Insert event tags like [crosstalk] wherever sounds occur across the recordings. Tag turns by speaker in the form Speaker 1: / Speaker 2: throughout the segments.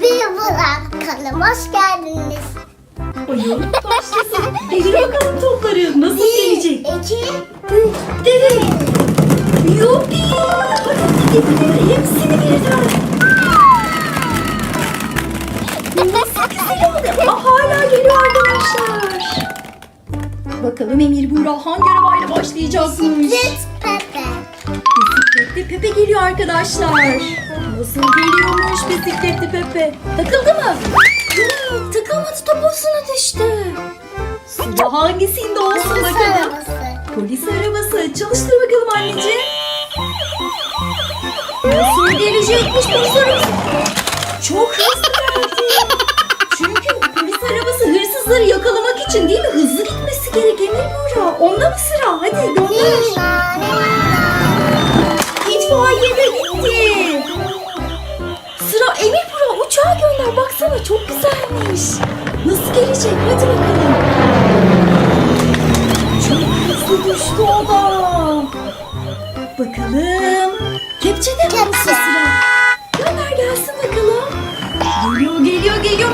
Speaker 1: Burak kanalıma hoş geldiniz.
Speaker 2: Oyun [laughs] başlasın. Devir bakalım topları. Nasıl gelecek?
Speaker 1: iki, üç.
Speaker 2: Evet. Yuppi. Hadi devir hepsini birden. Nasıl güzel oldu. Aa, hala geliyor arkadaşlar. Bakalım Emir Buğra hangi arabayla başlayacakmış?
Speaker 1: Zet Pepe.
Speaker 2: Bisikletli Pepe geliyor arkadaşlar. Nasıl geliyormuş bisikletli Pepe? Takıldı mı? Yok takılmadı top olsuna düştü. Sıra hangisinde olsun
Speaker 1: Polis
Speaker 2: bakalım.
Speaker 1: arabası.
Speaker 2: Polis arabası. Çalıştır bakalım anneciğim. Nasıl gelecekmiş polis arabası? Çok hızlı geldi. Çünkü polis arabası hırsızları yakalamak için değil mi? Hızlı gitmesi gerek Emir Buğra. Onda mı sıra? Hadi gönder.
Speaker 1: Nina, Nina.
Speaker 2: De gitti. Sıra Emir Burak uçağa gönder. Baksana çok güzelmiş. Nasıl gelecek? Hadi bakalım. Çok hızlı düştü o da. Bakalım. Kepçede mi olsa sıra? Gönder gelsin bakalım. Geliyor geliyor geliyor.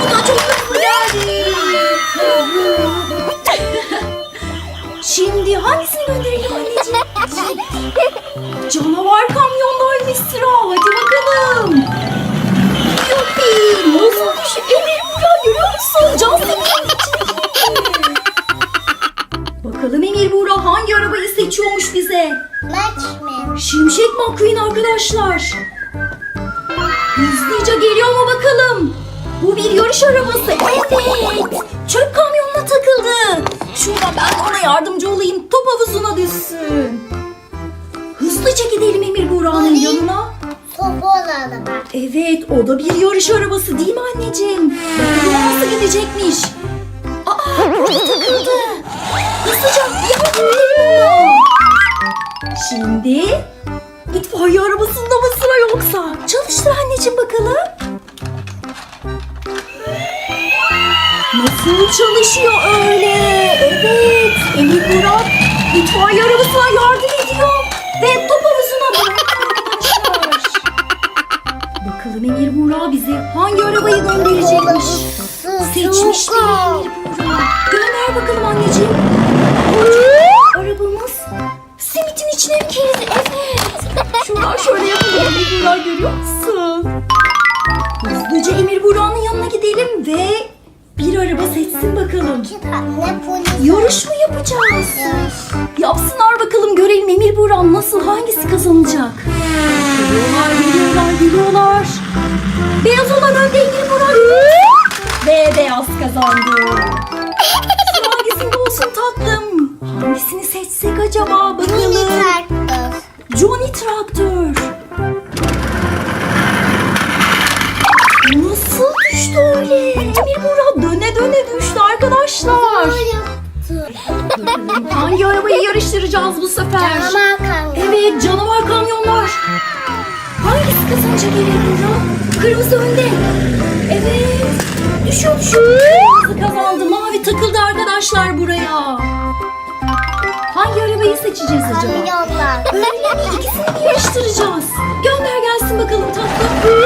Speaker 2: Bu da çok hızlı geldi. Şimdi hangisini gönderelim anneciğim? [laughs] Canavar kamyondaymış sıra. Hadi bakalım. Yuppi. Nasıl düşü? Emir Buğra görüyor musun? Can girdi. Bakalım Emir Buğra hangi arabayı seçiyormuş bize?
Speaker 1: Mi?
Speaker 2: Şimşek McQueen arkadaşlar. Hızlıca geliyor mu bakalım? Bu bir yarış arabası. Evet. Çöp kamyonuna takıldı. Şuradan ben ona yardımcı olayım. Top havuzuna düşsün.
Speaker 1: Araba.
Speaker 2: Evet o da bir yarış arabası değil mi anneciğim? Bakalım nasıl gidecekmiş. Aa takıldı. Edelim ona. Şimdi itfaiye arabasında mı sıra yoksa? Çalıştır anneciğim bakalım. Nasıl çalışıyor öyle? Evet. Emir Burak itfaiye arabasına Bakalım Emir Burak bize hangi arabayı gönderecekmiş? Seçmişti Emir Burak. Gönder bakalım anneciğim. Arabamız simitin içine mi girdi? Evet. Şuradan şöyle yapalım Emir Burak görüyor musun? Hızlıca Emir Burak'ın yanına gidelim ve bir araba seçsin bakalım. Yarış mı yapacağız? Yapsınlar bakalım görelim Emir Buran nasıl hangisi kazanacak? Geliyorlar geliyorlar geliyorlar. Beyaz olan önde Emir Buran. Ve beyaz kazandı. Hangisinde olsun tatlım? Hangisini seçsek acaba bakalım. Johnny Traktör. Nasıl düştü öyle? Emir Buran döne döne düştü arkadaşlar. Hangi arabayı yarıştıracağız bu sefer?
Speaker 1: Canavar kamyon.
Speaker 2: Evet canavar kamyonlar. Emir Buğra? Kırmızı önde. Evet. Düşüyor düşüyor. Kırmızı kazandı. Mavi takıldı arkadaşlar buraya. Hangi arabayı seçeceğiz acaba? Öyle mi? İkisini yarıştıracağız? Gönder gelsin bakalım tatlım.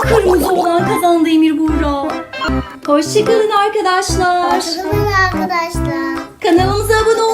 Speaker 2: Kırmızı olan kazandı Emir Buğra. Hoşçakalın arkadaşlar.
Speaker 1: Hoşçakalın arkadaşlar.
Speaker 2: Kanalımıza abone unutmayın.